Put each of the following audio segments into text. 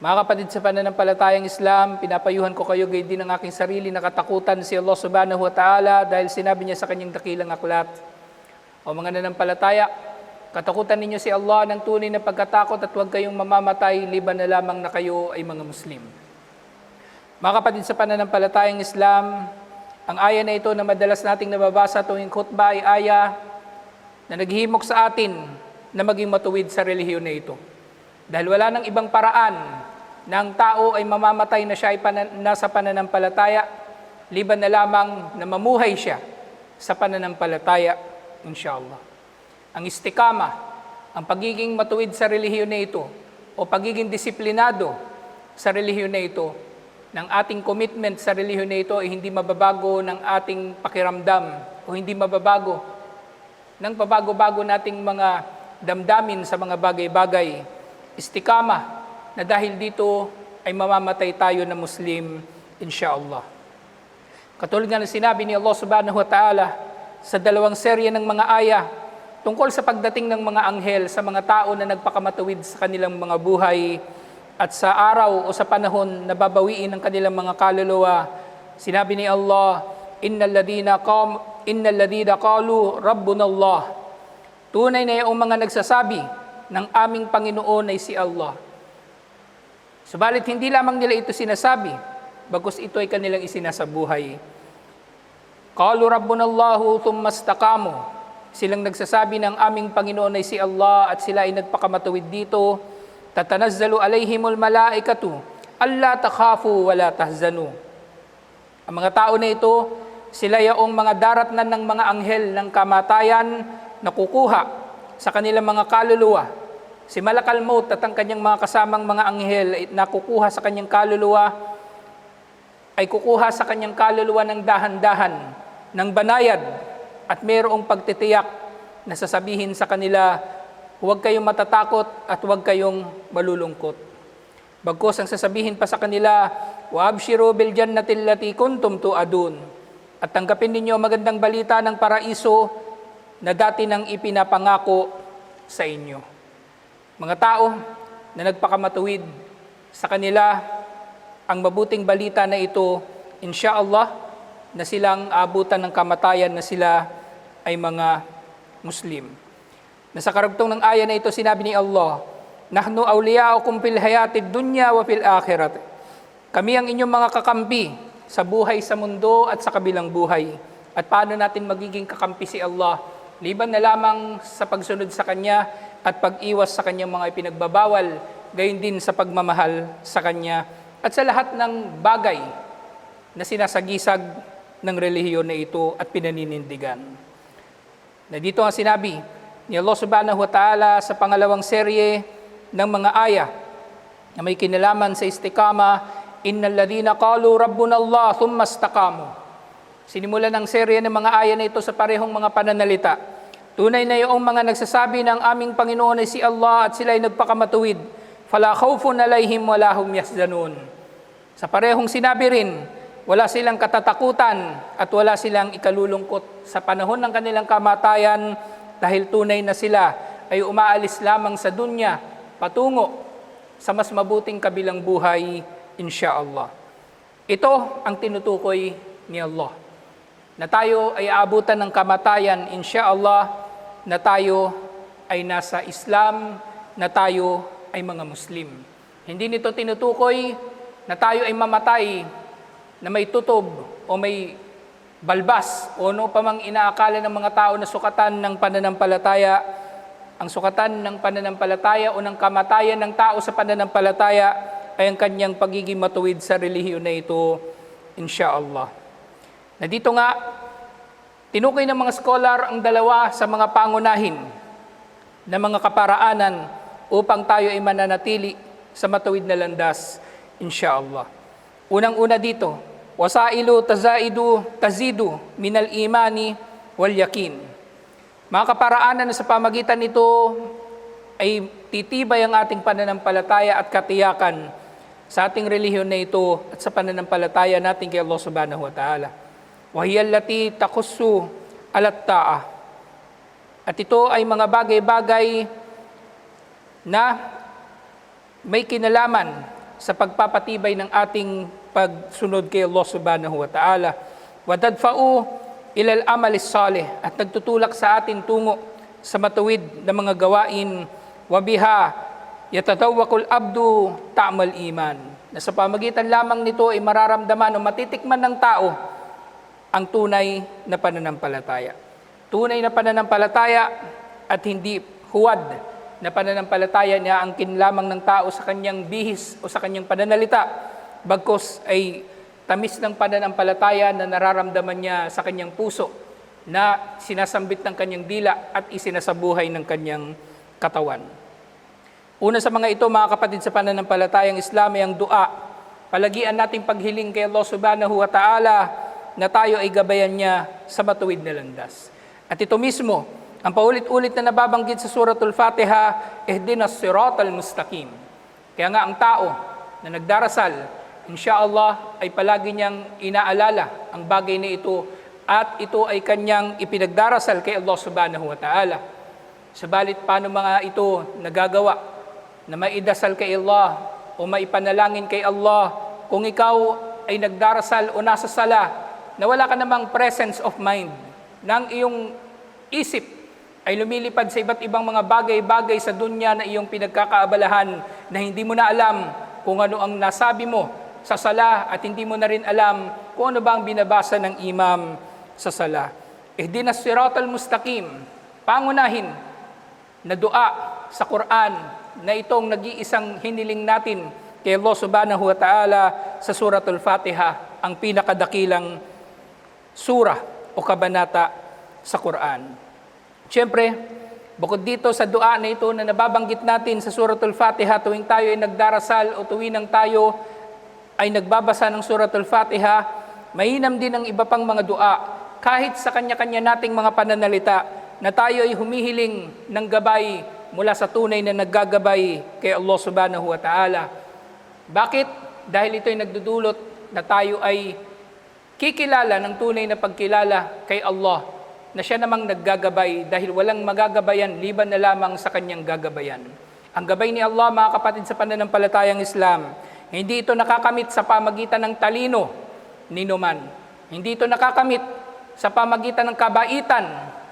Mga kapatid sa pananampalatayang Islam, pinapayuhan ko kayo gay din ang aking sarili na katakutan si Allah subhanahu wa ta'ala dahil sinabi niya sa kanyang dakilang aklat. O mga nanampalataya, katakutan ninyo si Allah ng tunay na pagkatakot at huwag kayong mamamatay liban na lamang na kayo ay mga Muslim. Mga kapatid sa pananampalatayang Islam, ang aya na ito na madalas nating nababasa tuwing khutbah ay aya na naghihimok sa atin na maging matuwid sa relihiyon na ito. Dahil wala nang ibang paraan na tao ay mamamatay na siya ay panan- nasa pananampalataya, liban na lamang na mamuhay siya sa pananampalataya, inshallah. Ang istikama, ang pagiging matuwid sa relihiyon na ito, o pagiging disiplinado sa relihiyon na ito, ng ating commitment sa relihiyon na ito ay hindi mababago ng ating pakiramdam o hindi mababago ng pabago-bago nating mga damdamin sa mga bagay-bagay. Istikama na dahil dito ay mamamatay tayo na Muslim, insyaAllah. Katulad nga ng sinabi ni Allah subhanahu wa ta'ala sa dalawang serye ng mga aya tungkol sa pagdating ng mga anghel sa mga tao na nagpakamatuwid sa kanilang mga buhay at sa araw o sa panahon na babawiin ang kanilang mga kaluluwa. Sinabi ni Allah, Innal ladina qam innal ladina qalu rabbuna Allah. Tunay na yung mga nagsasabi ng aming Panginoon ay si Allah. Subalit hindi lamang nila ito sinasabi, bagkus ito ay kanilang isinasabuhay. Qalu rabbuna Allahu thumma istaqamu. Silang nagsasabi ng aming Panginoon ay si Allah at sila ay nagpakamatuwid dito. Tatanazzalu alaihimul malaikatu alla takhafu wala tahzanu. Ang mga tao na ito, sila yaong mga daratnan ng mga anghel ng kamatayan na kukuha sa kanilang mga kaluluwa. Si Malakalmot at ang kanyang mga kasamang mga anghel na kukuha sa kanyang kaluluwa ay kukuha sa kanyang kaluluwa ng dahan-dahan, ng banayad at mayroong pagtitiyak na sasabihin sa kanila, huwag kayong matatakot at huwag kayong malulungkot. Bagkos ang sasabihin pa sa kanila, Wabshiru bil jannatil lati kuntum tuadun. At tanggapin ninyo magandang balita ng paraiso na dati nang ipinapangako sa inyo. Mga tao na nagpakamatuwid sa kanila ang mabuting balita na ito, insya Allah, na silang abutan ng kamatayan na sila ay mga Muslim. Nasa karugtong ng aya na ito, sinabi ni Allah, Nahnu awliyaukum fil hayatid dunya wa fil akhirat. Kami ang inyong mga kakampi sa buhay sa mundo at sa kabilang buhay. At paano natin magiging kakampi si Allah? Liban na lamang sa pagsunod sa Kanya at pag-iwas sa Kanyang mga ipinagbabawal, gayon din sa pagmamahal sa Kanya at sa lahat ng bagay na sinasagisag ng relihiyon na ito at pinaninindigan. Na dito ang sinabi ni Allah subhanahu wa ta'ala sa pangalawang serye ng mga aya na may kinalaman sa istikama, Innal ladhina qalu rabbuna Allah thumma istaqamu. Sinimulan ng serye ng mga aya na ito sa parehong mga pananalita. Tunay na yung mga nagsasabi ng aming Panginoon ay si Allah at sila ay nagpakamatuwid. Fala khawfun alaihim wala hum yahzanun. Sa parehong sinabi rin, wala silang katatakutan at wala silang ikalulungkot sa panahon ng kanilang kamatayan dahil tunay na sila ay umaalis lamang sa dunya patungo sa mas mabuting kabilang buhay, insyaAllah. Ito ang tinutukoy ni Allah. Na tayo ay aabutan ng kamatayan, insyaAllah, na tayo ay nasa Islam, na tayo ay mga Muslim. Hindi nito tinutukoy na tayo ay mamatay na may tutob o may balbas o ano pa mang inaakala ng mga tao na sukatan ng pananampalataya, ang sukatan ng pananampalataya o ng kamatayan ng tao sa pananampalataya ay ang kanyang pagiging matuwid sa relihiyon na ito, insyaAllah. Na dito nga, tinukoy ng mga scholar ang dalawa sa mga pangunahin na mga kaparaanan upang tayo ay mananatili sa matuwid na landas, insyaAllah. Unang-una dito, wasailu tazaidu tazidu minal imani wal yakin. Mga kaparaanan na sa pamagitan nito ay titibay ang ating pananampalataya at katiyakan sa ating relihiyon na ito at sa pananampalataya natin kay Allah subhanahu wa ta'ala. Wahiyallati takussu alat ta'a. At ito ay mga bagay-bagay na may kinalaman sa pagpapatibay ng ating pagsunod kay Allah subhanahu wa ta'ala. Wadadfa'u ilal amalis salih at nagtutulak sa atin tungo sa matuwid na mga gawain wabiha yatatawakul abdu ta'mal iman na sa pamagitan lamang nito ay mararamdaman o matitikman ng tao ang tunay na pananampalataya. Tunay na pananampalataya at hindi huwad na pananampalataya niya ang kinlamang ng tao sa kanyang bihis o sa kanyang pananalita, bagkos ay tamis ng pananampalataya na nararamdaman niya sa kanyang puso na sinasambit ng kanyang dila at isinasabuhay ng kanyang katawan. Una sa mga ito, mga kapatid sa pananampalatayang Islam ay ang dua. Palagian nating paghiling kay Allah subhanahu wa ta'ala na tayo ay gabayan niya sa matuwid na landas. At ito mismo, ang paulit-ulit na nababanggit sa suratul Fatiha, ihdinas siratal mustaqim. Kaya nga ang tao na nagdarasal, insya Allah ay palagi niyang inaalala ang bagay na ito at ito ay kanyang ipinagdarasal kay Allah subhanahu wa ta'ala. Sabalit paano mga ito nagagawa na maidasal kay Allah o maipanalangin kay Allah kung ikaw ay nagdarasal o nasa sala na wala ka namang presence of mind ng iyong isip ay lumilipad sa iba't ibang mga bagay-bagay sa dunya na iyong pinagkakaabalahan na hindi mo na alam kung ano ang nasabi mo sa sala at hindi mo na rin alam kung ano ba ang binabasa ng imam sa sala. Ihdinas siratal mustaqim, pangunahin na dua sa Quran na itong nag-iisang hiniling natin kay Allah subhanahu wa ta'ala sa suratul Fatiha, ang pinakadakilang surah o kabanata sa Quran. Siyempre, bukod dito sa dua na ito na nababanggit natin sa suratul Fatiha tuwing tayo ay nagdarasal o tuwing tayo ay nagbabasa ng suratul Fatiha, mainam din ang iba pang mga dua kahit sa kanya-kanya nating mga pananalita na tayo ay humihiling ng gabay mula sa tunay na naggagabay kay Allah subhanahu wa ta'ala. Bakit? Dahil ito ay nagdudulot na tayo ay kikilala ng tunay na pagkilala kay Allah na siya namang naggagabay dahil walang magagabayan liban na lamang sa kanyang gagabayan. Ang gabay ni Allah, mga kapatid sa pananampalatayang Islam, hindi ito nakakamit sa pamagitan ng talino ni Numan. Hindi ito nakakamit sa pamagitan ng kabaitan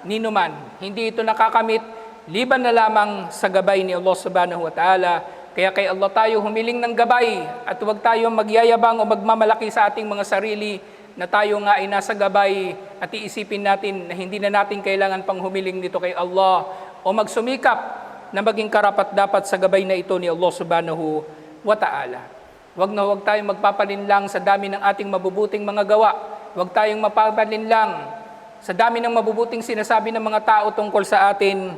ni Numan. Hindi ito nakakamit liban na lamang sa gabay ni Allah subhanahu wa ta'ala. Kaya kay Allah tayo humiling ng gabay at huwag tayo magyayabang o magmamalaki sa ating mga sarili na tayo nga ay nasa gabay at iisipin natin na hindi na natin kailangan pang humiling nito kay Allah o magsumikap na maging karapat dapat sa gabay na ito ni Allah subhanahu wa ta'ala. Huwag na huwag tayong magpapalinlang sa dami ng ating mabubuting mga gawa. Huwag tayong mapapalinlang sa dami ng mabubuting sinasabi ng mga tao tungkol sa atin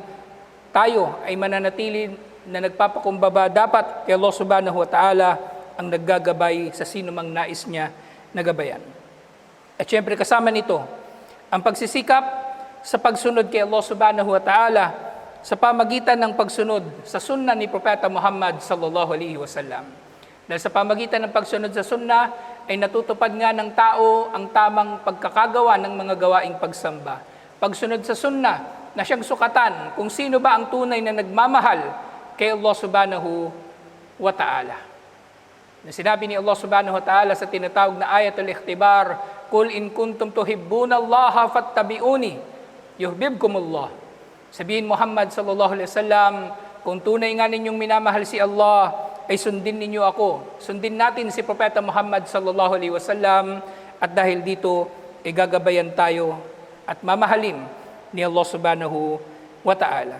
tayo ay mananatili na nagpapakumbaba dapat kay Allah subhanahu wa ta'ala ang naggagabay sa sino mang nais niya na gabayan. At syempre kasama nito, ang pagsisikap sa pagsunod kay Allah subhanahu wa ta'ala sa pamagitan ng pagsunod sa sunna ni Propeta Muhammad sallallahu alaihi wasallam. Dahil sa pamagitan ng pagsunod sa sunna ay natutupad nga ng tao ang tamang pagkakagawa ng mga gawaing pagsamba. Pagsunod sa sunna na siyang sukatan kung sino ba ang tunay na nagmamahal kay Allah subhanahu wa ta'ala. Na sinabi ni Allah subhanahu wa ta'ala sa tinatawag na ayatul ikhtibar, Kul in kuntum tuhibbuna Allah fattabi'uni, yuhbibkum Allah. Sabihin Muhammad sallallahu alaihi wasallam, kung tunay nga ninyong minamahal si Allah, ay sundin ninyo ako. Sundin natin si Propeta Muhammad sallallahu alaihi wasallam at dahil dito, igagabayan tayo at mamahalin ni Allah subhanahu wa ta'ala.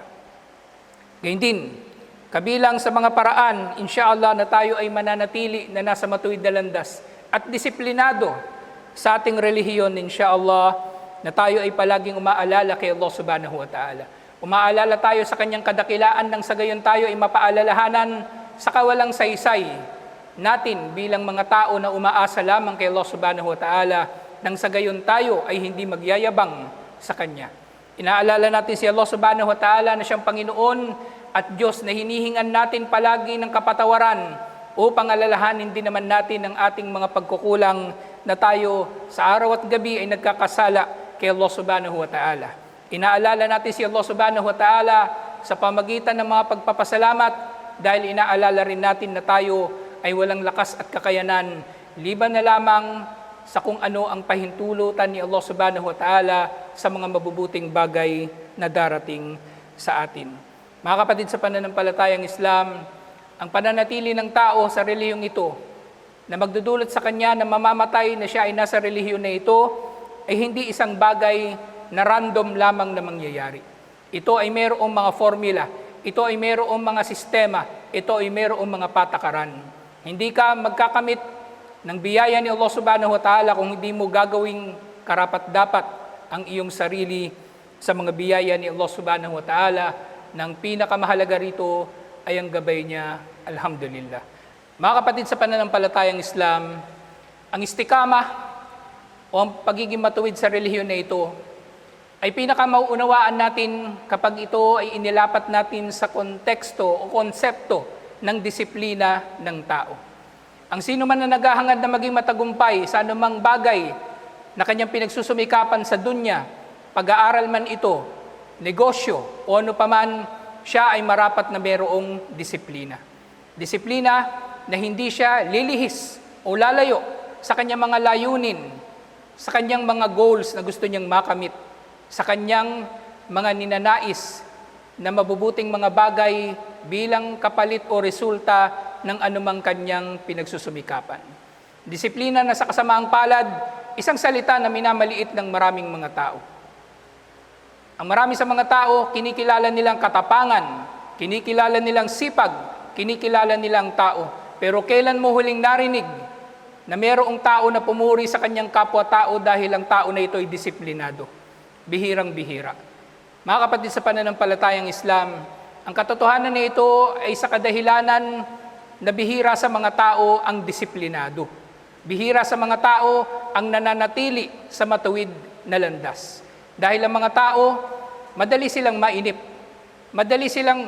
Gayun din, kabilang sa mga paraan, inshallah na tayo ay mananatili na nasa matuwid na landas at disiplinado sa ating relihiyon, inshallah, na tayo ay palaging umaalala kay Allah subhanahu wa ta'ala. Umaalala tayo sa kanyang kadakilaan nang sa gayon tayo ay mapaalalahanan sa kawalang saysay natin bilang mga tao na umaasa lamang kay Allah subhanahu wa ta'ala nang sa gayon tayo ay hindi magyayabang sa Kanya. Inaalala natin si Allah subhanahu wa ta'ala na siyang Panginoon at Diyos na hinihingan natin palagi ng kapatawaran upang alalahanin din naman natin ang ating mga pagkukulang na tayo sa araw at gabi ay nagkakasala kay Allah subhanahu wa ta'ala. Inaalala natin si Allah subhanahu wa ta'ala sa pamagitan ng mga pagpapasalamat dahil inaalala rin natin na tayo ay walang lakas at kakayanan, liban na lamang sa kung ano ang pahintulutan ni Allah subhanahu wa ta'ala sa mga mabubuting bagay na darating sa atin. Mga kapatid sa pananampalatayang Islam, ang pananatili ng tao sa relihiyong ito na magdudulot sa kanya na mamamatay na siya ay nasa relihiyon na ito ay hindi isang bagay na random lamang na mangyayari. Ito ay mayroong mga formula, ito ay mayroong mga sistema, ito ay mayroong mga patakaran. Hindi ka magkakamit ng biyaya ni Allah subhanahu wa ta'ala kung hindi mo gagawing karapat-dapat ang iyong sarili sa mga biyaya ni Allah subhanahu wa ta'ala nang pinakamahalaga rito ay ang gabay niya, Alhamdulillah. Mga kapatid sa pananampalatayang Islam, ang istikama o ang pagiging matuwid sa relihiyon na ito ay pinakamauunawaan natin kapag ito ay inilapat natin sa konteksto o konsepto ng disiplina ng tao. Ang sino man na naghahangad na maging matagumpay sa anumang bagay na kanyang pinagsusumikapan sa dunya, pag-aaral man ito, negosyo o ano paman, siya ay marapat na mayroong disiplina. Disiplina na hindi siya lilihis o lalayo sa kanyang mga layunin, sa kanyang mga goals na gusto niyang makamit, sa kanyang mga ninanais na mabubuting mga bagay bilang kapalit o resulta ng anumang kanyang pinagsusumikapan. Disiplina na sa kasamaang palad, isang salita na minamaliit ng maraming mga tao. Ang marami sa mga tao, kinikilala nilang katapangan, kinikilala nilang sipag, kinikilala nilang tao. Pero kailan mo huling narinig na mayroong tao na pumuri sa kanyang kapwa-tao dahil ang tao na ito ay disiplinado? Bihirang bihira. Mga kapatid sa pananampalatayang Islam, ang katotohanan na ito ay sa kadahilanan na bihira sa mga tao ang disiplinado. Bihira sa mga tao ang nananatili sa matuwid na landas. Dahil ang mga tao, madali silang mainip. Madali silang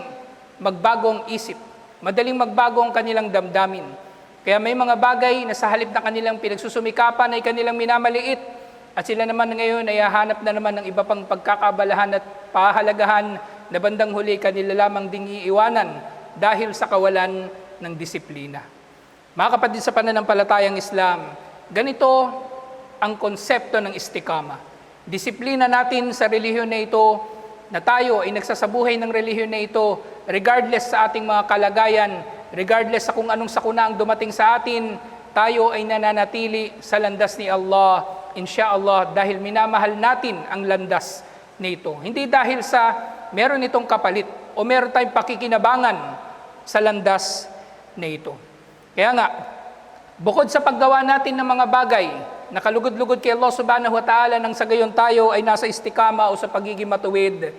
magbagong isip. Madaling magbago ang kanilang damdamin. Kaya may mga bagay na sa halip na kanilang pinagsusumikapan ay kanilang minamaliit. At sila naman ngayon ay hahanap na naman ng iba pang pagkakabalahan at pahalagahan na bandang huli kanila lamang ding iiwanan dahil sa kawalan ng disiplina. Mga kapatid sa pananampalatayang Islam, ganito ang konsepto ng istikama. Disiplina natin sa relihiyon na ito na tayo ay nagsasabuhay ng relihiyon na ito regardless sa ating mga kalagayan, regardless sa kung anong sakuna ang dumating sa atin, tayo ay nananatili sa landas ni Allah, insya Allah, dahil minamahal natin ang landas nito. Hindi dahil sa meron itong kapalit o meron tayong pakikinabangan sa landas na ito. Kaya nga, bukod sa paggawa natin ng mga bagay na kalugod-lugod kay Allah subhanahu wa ta'ala nang sa gayon tayo ay nasa istikama o sa pagiging matuwid,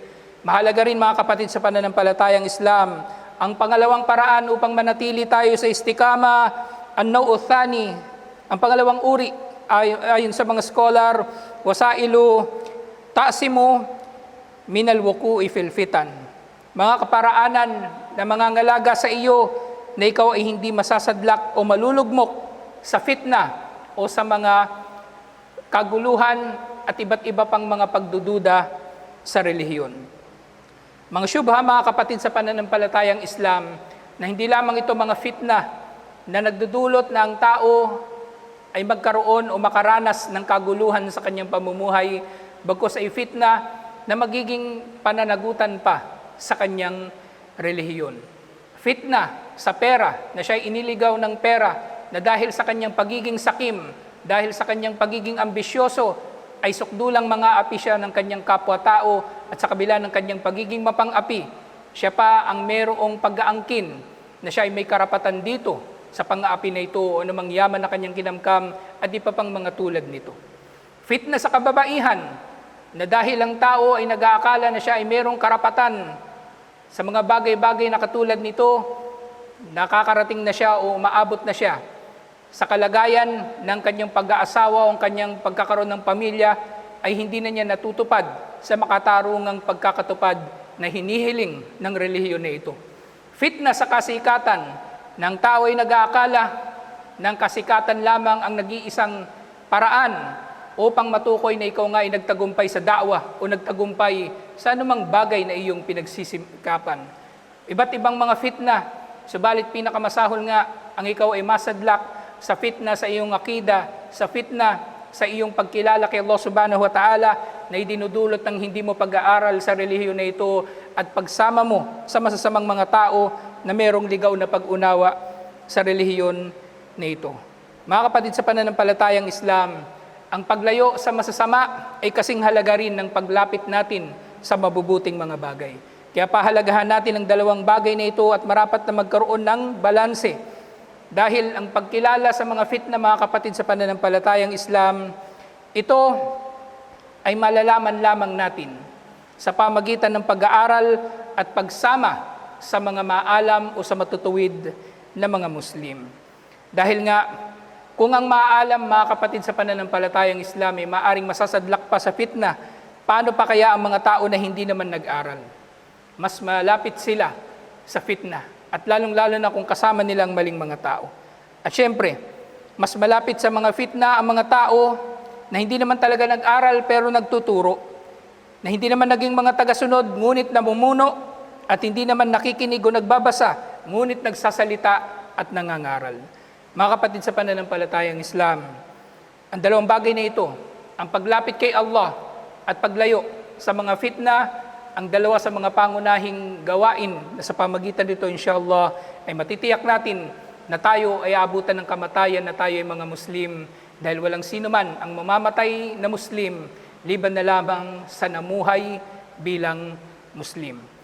mahalaga rin mga kapatid sa pananampalatayang Islam, ang pangalawang paraan upang manatili tayo sa istikama, ang nauthani, ang pangalawang uri, ay, ayon sa mga scholar, wasailu, ta'simu, minal wuku'i fil fitan. Mga kaparaanan na mga ngalaga sa iyo na ikaw ay hindi masasadlak o malulugmok sa fitna o sa mga kaguluhan at iba't iba pang mga pagdududa sa relihiyon. Mga syubha, mga kapatid sa pananampalatayang Islam, na hindi lamang ito mga fitna na nagdudulot na ang tao ay magkaroon o makaranas ng kaguluhan sa kanyang pamumuhay, bagkos ay fitna na magiging pananagutan pa sa kanyang relihiyon. Fitna sa pera, na siya iniligaw ng pera, na dahil sa kanyang pagiging sakim, dahil sa kanyang pagiging ambisyoso, ay sukdulang mga api siya ng kanyang kapwa-tao at sa kabila ng kanyang pagiging mapang-api, siya pa ang merong pag-aangkin na siya ay may karapatan dito sa pang-aapi na ito o anumang yaman na kanyang kinamkam at di pa pang mga tulad nito. Fitna sa kababaihan na dahil ang tao ay nag-aakala na siya ay merong karapatan sa mga bagay-bagay na katulad nito, nakakarating na siya o umaabot na siya sa kalagayan ng kanyang pag-aasawa o kanyang pagkakaroon ng pamilya ay hindi na niya natutupad sa makatarungang pagkakatupad na hinihiling ng relihiyon na ito. Fit na sa kasikatan ng tao ay nag-aakala ng kasikatan lamang ang nag-iisang paraan upang matukoy na ikaw nga ay nagtagumpay sa da'wa o nagtagumpay sa anumang bagay na iyong pinagsisikapan. Iba't ibang mga fitna, subalit pinakamasahol nga ang ikaw ay masadlak sa fitna sa iyong akida, sa fitna sa iyong pagkilala kay Allah subhanahu wa ta'ala na idinudulot ng hindi mo pag-aaral sa relihiyon na ito at pagsama mo sa masasamang mga tao na merong ligaw na pag-unawa sa relihiyon na ito. Mga kapatid sa pananampalatayang Islam, ang paglayo sa masasama ay kasing halaga rin ng paglapit natin sa mabubuting mga bagay. Kaya pahalagahan natin ang dalawang bagay na ito at marapat na magkaroon ng balanse. Dahil ang pagkilala sa mga fitna mga kapatid sa pananampalatayang Islam, ito ay malalaman lamang natin sa pamagitan ng pag-aaral at pagsama sa mga maalam o sa matutuwid na mga Muslim. Dahil nga, kung ang maalam mga kapatid sa pananampalatayang Islam ay maaring masasadlak pa sa fitna, paano pa kaya ang mga tao na hindi naman nag-aral? Mas malapit sila sa fitna at lalong-lalo na kung kasama nilang maling mga tao. At syempre, mas malapit sa mga fitna ang mga tao na hindi naman talaga nag-aral pero nagtuturo, na hindi naman naging mga tagasunod ngunit namumuno at hindi naman nakikinig o nagbabasa ngunit nagsasalita at nangangaral. Mga kapatid sa pananampalatayang Islam, ang dalawang bagay na ito, ang paglapit kay Allah at paglayo sa mga fitna, ang dalawa sa mga pangunahing gawain na sa pamagitan nito, inshallah, ay matitiyak natin na tayo ay abutan ng kamatayan na tayo ay mga Muslim dahil walang sino man ang mamamatay na Muslim liban na lamang sa namuhay bilang Muslim.